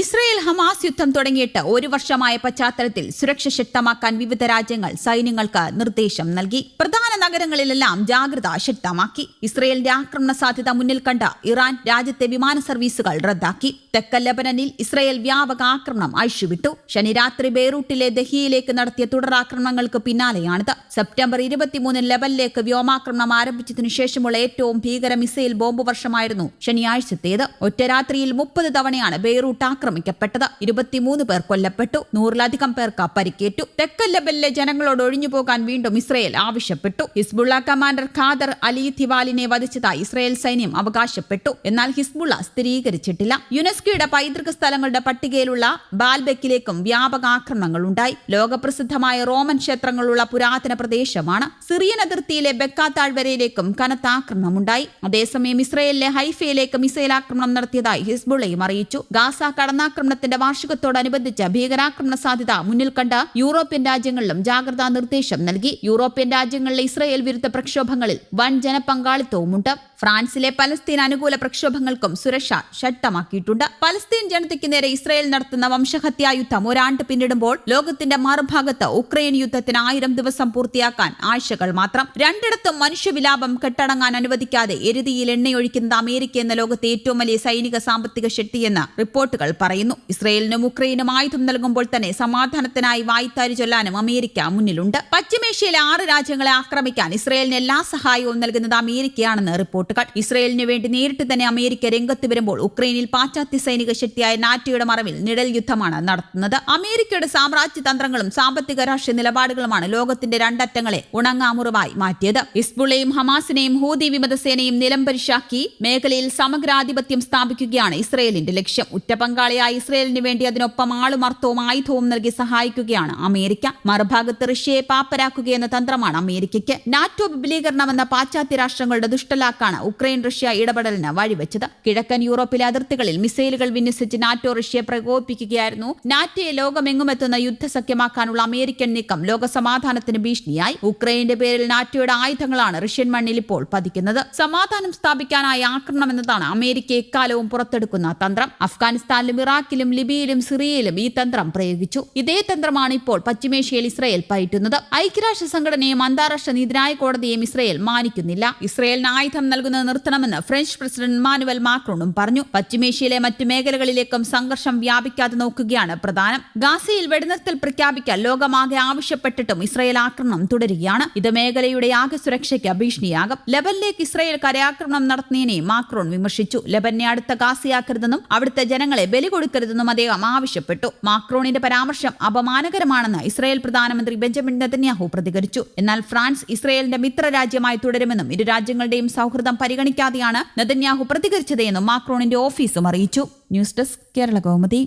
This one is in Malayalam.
ഇസ്രയേൽ ഹമാസ് യുദ്ധം തുടങ്ങിയിട്ട് ഒരു വർഷമായ പശ്ചാത്തലത്തിൽ സുരക്ഷ ശക്തമാക്കാൻ വിവിധ രാജ്യങ്ങൾ സൈന്യങ്ങൾക്ക് നിർദ്ദേശം നൽകി. പ്രധാന നഗരങ്ങളിലെല്ലാം ജാഗ്രത ശക്തമാക്കി. ഇസ്രയേലിന്റെ ആക്രമണ സാധ്യത മുന്നിൽ കണ്ട ഇറാൻ രാജ്യത്തെ വിമാന സർവീസുകൾ റദ്ദാക്കി. തെക്കൻ ലബനനിൽ ഇസ്രയേൽ വ്യാപക ആക്രമണം അഴിച്ചുവിട്ടു. ശനിരാത്രി ബെയ്റൂട്ടിലെ ദഹിയയിലേക്ക് നടത്തിയ തുടരാക്രമണങ്ങൾക്ക് പിന്നാലെയാണിത്. സെപ്റ്റംബർ ഇരുപത്തിമൂന്നിന് ലബനിലേക്ക് വ്യോമാക്രമണം ആരംഭിച്ചതിനു ശേഷമുള്ള ഏറ്റവും ഭീകര മിസൈൽ ബോംബ് വർഷമായിരുന്നു ശനിയാഴ്ചത്തേത്. ഒറ്റ രാത്രിയിൽ മുപ്പത് തവണയാണ് ബെയ്റൂട്ട് ആക്രമിക്കപ്പെട്ടത്. ഇരുപത്തിമൂന്ന് പേർ കൊല്ലപ്പെട്ടു. നൂറിലധികം പേർക്ക് പരിക്കേറ്റു. തെക്കൻ ലബനിലെ ജനങ്ങളോട് ഒഴിഞ്ഞു പോകാൻ വീണ്ടും ഇസ്രയേൽ ആവശ്യപ്പെട്ടു. ഹിസ്ബുള്ള കമാൻഡർ ഖാദർ അലി തിവാലിനെ വധിച്ചതായി ഇസ്രായേൽ സൈന്യം അവകാശപ്പെട്ടു. എന്നാൽ ഹിസ്ബുള്ള സ്ഥിരീകരിച്ചിട്ടില്ല. യുനെസ്കോയുടെ പൈതൃക സ്ഥലങ്ങളുടെ പട്ടികയിലുള്ള ബാൽബെക്കിലേക്കും വ്യാപക ആക്രമണങ്ങൾ ഉണ്ടായി ലോകപ്രസിദ്ധമായ റോമൻ ക്ഷേത്രങ്ങളുള്ള പുരാതന പ്രദേശമാണ്. സിറിയൻ അതിർത്തിയിലെ ബെക്കാ താഴ്വരയിലേക്കും കനത്ത ആക്രമണമുണ്ടായി. അതേസമയം ഇസ്രയേലിലെ ഹൈഫയിലേക്ക് മിസൈൽ ആക്രമണം നടത്തിയതായി ഹിസ്ബുള്ളയും അറിയിച്ചു. ഗാസ കടന്നാക്രമണത്തിന്റെ വാർഷികത്തോടനുബന്ധിച്ച് ഭീകരാക്രമണ സാധ്യത മുന്നിൽ കണ്ട് യൂറോപ്യൻ രാജ്യങ്ങളിലും ജാഗ്രതാ നിർദ്ദേശം നൽകി. യൂറോപ്യൻ രാജ്യങ്ങളിലെ ഇസ്രയേൽ വിരുദ്ധ പ്രക്ഷോഭങ്ങളിൽ വൻ ജനപങ്കാളിത്തവുമുണ്ട്. ഫ്രാൻസിലെ പലസ്തീൻ അനുകൂല പ്രക്ഷോഭങ്ങൾക്കും സുരക്ഷ ശക്തമാക്കിയിട്ടുണ്ട്. പലസ്തീൻ ജനതയ്ക്ക് നേരെ ഇസ്രയേൽ നടത്തുന്ന വംശഹത്യാ യുദ്ധം ഒരാണ്ട് പിന്നിടുമ്പോൾ ലോകത്തിന്റെ മറുഭാഗത്ത് ഉക്രൈൻ യുദ്ധത്തിന് ആയിരം ദിവസം പൂർത്തിയാക്കാൻ ആഴ്ചകൾ മാത്രം. രണ്ടിടത്തും മനുഷ്യവിലാപം കെട്ടടങ്ങാൻ അനുവദിക്കാതെ എരുതിയിൽ എണ്ണയൊഴിക്കുന്നത് അമേരിക്ക എന്ന ലോകത്തെ ഏറ്റവും വലിയ സൈനിക സാമ്പത്തിക ശക്തിയെന്ന് റിപ്പോർട്ടുകൾ പറയുന്നു. ഇസ്രയേലിനും ഉക്രൈനും ആയുധം നൽകുമ്പോൾ തന്നെ സമാധാനത്തിനായി വായ്ത്താരി ചൊല്ലാനും അമേരിക്ക മുന്നിലുണ്ട്. പശ്ചിമേഷ്യയിലെ ആറ് രാജ്യങ്ങളെ ആക്രമിക്കാൻ ഇസ്രയേലിന് എല്ലാ സഹായവും നൽകുന്നത് അമേരിക്കയാണെന്ന് റിപ്പോർട്ടുകൾ. ഇസ്രയേലിന് വേണ്ടി നേരിട്ട് തന്നെ അമേരിക്ക രംഗത്ത് വരുമ്പോൾ ഉക്രൈനിൽ പാശ്ചാത്യ സൈനിക ശക്തിയായ നാറ്റോയുടെ മറവിൽ നിഴൽ യുദ്ധമാണ് നടത്തുന്നത്. അമേരിക്കയുടെ സാമ്രാജ്യ തന്ത്രങ്ങളും സാമ്പത്തിക രാഷ്ട്രീയ നിലപാടുകളുമാണ് ലോകത്തിന്റെ രണ്ടറ്റങ്ങളെ ഉണങ്ങാമുറിവായി മാറ്റിയത്. ഇസ്ബുളെയും ഹമാസിനെയും ഹൂതി വിമതസേനയും നിലംപരിശാക്കി മേഖലയിൽ സമഗ്രാധിപത്യം സ്ഥാപിക്കുകയാണ് ഇസ്രയേലിന്റെ ലക്ഷ്യം. ഉറ്റ പങ്കാളിയായ ഇസ്രയേലിന് വേണ്ടി അതിനൊപ്പം ആളുമർത്തവും ആയുധവും നൽകി സഹായിക്കുകയാണ് അമേരിക്ക. മറുഭാഗത്ത് റഷ്യയെ പാപ്പരാക്കുകയെന്ന തന്ത്രമാണ് അമേരിക്കയ്ക്ക്. നാറ്റോ വിപുലീകരണമെന്ന പാശ്ചാത്യ രാഷ്ട്രങ്ങളുടെ ദുഷ്ടലാക്കാണ് ഉക്രൈൻ റഷ്യ ഇടപെടലിന് വഴിവെച്ചത്. കിഴക്കൻ യൂറോപ്പിലെ അതിർത്തികളിൽ മിസൈലുകൾ വിന്യസിച്ച് നാറ്റോ റഷ്യയെ പ്രകോപിപ്പിക്കുകയായിരുന്നു. നാറ്റോയെ ലോകമെങ്ങുമെത്തുന്ന യുദ്ധസഖ്യമാക്കാനുള്ള അമേരിക്കൻ നീക്കം ലോകസമാധാനത്തിന് ഭീഷണിയായി. ഉക്രൈന്റെ പേരിൽ നാറ്റോയുടെ ആയുധങ്ങളാണ് റഷ്യൻ മണ്ണിൽ ഇപ്പോൾ പതിക്കുന്നത്. സമാധാനം സ്ഥാപിക്കാനായി ആക്രമണം എന്നതാണ് അമേരിക്ക എക്കാലവും പുറത്തെടുക്കുന്ന തന്ത്രം. അഫ്ഗാനിസ്ഥാനിലും ഇറാഖിലും ലിബിയയിലും സിറിയയിലും ഈ തന്ത്രം പ്രയോഗിച്ചു. ഇതേ തന്ത്രമാണ് ഇപ്പോൾ പശ്ചിമേഷ്യയിൽ ഇസ്രയേൽ പയറ്റുന്നത്. ഐക്യരാഷ്ട്ര സംഘടനയും അന്താരാഷ്ട്ര നീതിന്യായ കോടതിയെ ഇസ്രയേൽ മാനിക്കുന്നില്ല. ഇസ്രയേലിന് ആയുധം നൽകുന്നത് നിർത്തണമെന്ന് ഫ്രഞ്ച് പ്രസിഡന്റ് മാനുവൽ മാക്രോണും പറഞ്ഞു. പശ്ചിമേഷ്യയിലെ മറ്റ് മേഖലകളിലേക്കും സംഘർഷം വ്യാപിക്കാതെ നോക്കുകയാണ് പ്രധാനം. ഗാസയിൽ വെടിനിർത്തൽ പ്രഖ്യാപിക്കാൻ ലോകമാകെ ആവശ്യപ്പെട്ടിട്ടും ഇസ്രയേൽ ആക്രമണം തുടരുകയാണ്. ഇത് മേഖലയുടെ ആകെ സുരക്ഷയ്ക്ക് ഭീഷണിയാകും. ലെബനിലേക്ക് ഇസ്രയേൽ കരയാക്രമണം നടത്തുന്നതിനെ മാക്രോൺ വിമർശിച്ചു. ലെബനെ അടുത്ത ഗാസയാക്കരുതെന്നും അവിടുത്തെ ജനങ്ങളെ ബലി കൊടുക്കരുതെന്നും അദ്ദേഹം ആവശ്യപ്പെട്ടു. മാക്രോണിന്റെ പരാമർശം അപമാനകരമാണെന്ന് ഇസ്രയേൽ പ്രധാനമന്ത്രി ബെഞ്ചമിൻ നെതന്യാഹു പ്രതികരിച്ചു. എന്നാൽ ഫ്രാൻസ് ഇസ്രയേലിന്റെ മിത്രരാജ്യമായി തുടരുമെന്നും ഇരു രാജ്യങ്ങളുടെയും സൗഹൃദം പരിഗണിക്കാതെയാണ് നെതന്യാഹു പ്രതികരിച്ചതെന്നും മാക്രോണിന്റെ ഓഫീസും അറിയിച്ചു. News desk Kerala Kaumudi.